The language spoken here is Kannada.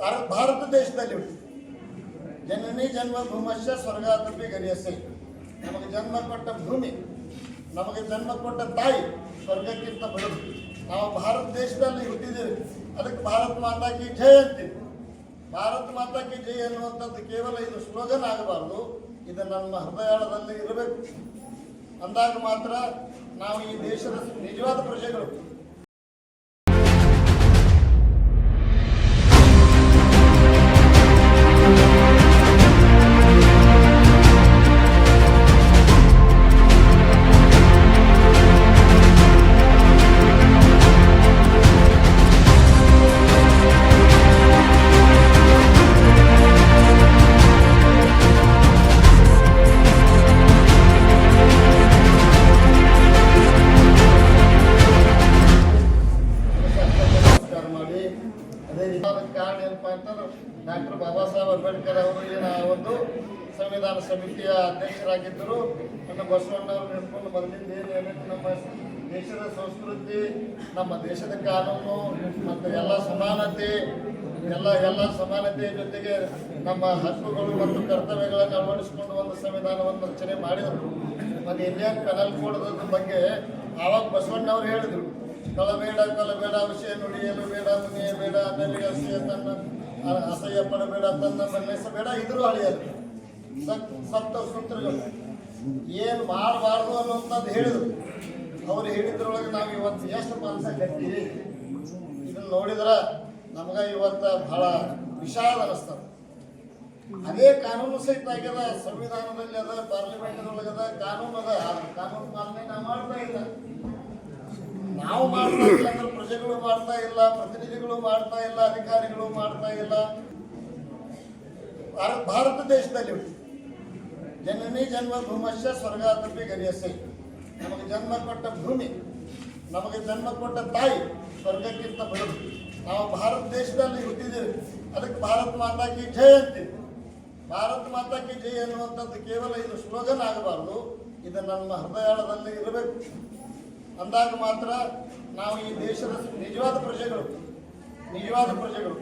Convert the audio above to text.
ಭಾರತ ಭಾರತ ದೇಶದಲ್ಲಿ ಜನನಿ ಜನ್ಮ ಭೂಮಶ್ಯ ಸ್ವರ್ಗಾತಪಿ ಗರಿಯಸೆ ನಮಗೆ ಜನ್ಮ ಕೊಟ್ಟ ಭೂಮಿ, ನಮಗೆ ಜನ್ಮ ಕೊಟ್ಟ ತಾಯಿ ಸ್ವರ್ಗಕ್ಕಿಂತ ಬಡದು. ನಾವು ಭಾರತ ದೇಶದಲ್ಲಿ ಹುಟ್ಟಿದ್ದೇವೆ. ಅದಕ್ಕೆ ಭಾರತ ಮಾತಾ ಕಿ ಜಯ ಅಂತೀವಿ. ಭಾರತ ಮಾತಾ ಕಿ ಜಯ ಅನ್ನುವಂಥದ್ದು ಕೇವಲ ಇದು ಸ್ಲೋಗನ್ ಆಗಬಾರ್ದು. ಇದು ನಮ್ಮ ಹೃದಯದಲ್ಲಿ ಇರಬೇಕು. ಅಂದಾಗ ಮಾತ್ರ ನಾವು ಈ ದೇಶದ ನಿಜವಾದ ಪ್ರಜೆಗಳು. ಡಾಕ್ಟರ್ ಬಾಬಾ ಸಾಹೇಬ್ ಅಂಬೇಡ್ಕರ್ ಅವರು ಏನ ಒಂದು ಸಂವಿಧಾನ ಸಮಿತಿಯ ಅಧ್ಯಕ್ಷರಾಗಿದ್ದರು. ನನ್ನ ಬಸವಣ್ಣವ್ರು ಹಿಡ್ಕೊಂಡು ಬಂದಿದ್ದು ಏನೇನು ನಮ್ಮ ದೇಶದ ಸಂಸ್ಕೃತಿ, ನಮ್ಮ ದೇಶದ ಕಾನೂನು, ಮತ್ತು ಎಲ್ಲ ಸಮಾನತೆ, ಎಲ್ಲ ಎಲ್ಲ ಸಮಾನತೆಯ ಜೊತೆಗೆ ನಮ್ಮ ಹಕ್ಕುಗಳು ಮತ್ತು ಕರ್ತವ್ಯಗಳನ್ನು ಅಳವಡಿಸಿಕೊಂಡು ಒಂದು ಸಂವಿಧಾನವನ್ನು ರಚನೆ ಮಾಡಿದರು. ಮತ್ತು ಇಂಡಿಯನ್ ಪೆನಲ್ ಕೋಡದ ಬಗ್ಗೆ ಆವಾಗ ಬಸವಣ್ಣವ್ರು ಹೇಳಿದರು. ಕಳಬೇಡ ಕಳಬೇಡ ವಿಷಯ ನುಡಿಯಲು ಬೇಡ ಮುನಿಯ ಬೇಡ ಅನ್ನಲಿಗೆ ತನ್ನ ಅಸಹ್ಯ ಪಡಬೇಡ ತನ್ನ ಬೇಡ, ಇದ್ರು ಅಳಿಯಲ್ಲ. ಸಪ್ತ ಸೂತ್ರಗಳು. ಏನು ಮಾಡಬಾರ್ದು ಅನ್ನುವಂಥದ್ದು ಹೇಳಿದ್ರು. ಅವ್ರು ಹೇಳಿದ್ರೊಳಗೆ ನಾವು ಇವತ್ತು ಎಷ್ಟು ಮನಸ್ಸ ಕಟ್ತೀವಿ? ಇದನ್ನ ನೋಡಿದ್ರೆ ನಮ್ಗೆ ಇವತ್ತು ಬಹಳ ವಿಷಾದ ಅನಿಸ್ತದೆ ಅದೇ ಕಾನೂನು ಸಹಿತ ಆಗ್ಯದ, ಸಂವಿಧಾನದಲ್ಲಿ ಅದ ಪಾರ್ಲಿಮೆಂಟ್ದೊಳಗೆ ಅದ ಕಾನೂನು ಅದ. ಕಾನೂನು ಪಾಲನೆ ನಾವು ಮಾಡ್ತಾ ಇಲ್ಲ. ನಾವು ಮಾಡ್ತಾ ಇಲ್ಲ ಪ್ರಜೆಗಳು ಮಾಡ್ತಾ ಇಲ್ಲ, ಪ್ರತಿನಿಧಿಗಳು ಮಾಡ್ತಾ ಇಲ್ಲ, ಅಧಿಕಾರಿಗಳು ಮಾಡ್ತಾ ಇಲ್ಲ. ಭಾರತ ದೇಶದಲ್ಲಿ ಜನನಿ ಜನ್ಮ ಭೂಮಶ್ಯ ಸ್ವರ್ಗಾತಪಿ ಗರಿಯಸೆ. ನಮಗೆ ಜನ್ಮ ಕೊಟ್ಟ ಭೂಮಿ, ನಮಗೆ ಜನ್ಮ ಕೊಟ್ಟ ತಾಯಿ ಸ್ವರ್ಗಕ್ಕಿಂತ ಬರುತ್ತೆ ನಾವು ಭಾರತ ದೇಶದಲ್ಲಿ ಹುಟ್ಟಿದ್ದೇವೆ. ಅದಕ್ಕೆ ಭಾರತ ಮಾತಾ ಕಿ ಜಯ ಅಂತೀವಿ. ಭಾರತ ಮಾತಾ ಕಿ ಜಯ ಅನ್ನುವಂಥದ್ದು ಕೇವಲ ಇದು ಸ್ಲೋಗನ್ ಆಗಬಾರ್ದು. ಇದು ನಮ್ಮ ಹೃದಯಾಳದಲ್ಲಿ ಇರಬೇಕು. ಅಂದಾಗ ಮಾತ್ರ ನಾವು ಈ ದೇಶದ ನಿಜವಾದ ಪ್ರಜೆಗಳು ನಿಜವಾದ ಪ್ರಜೆಗಳು.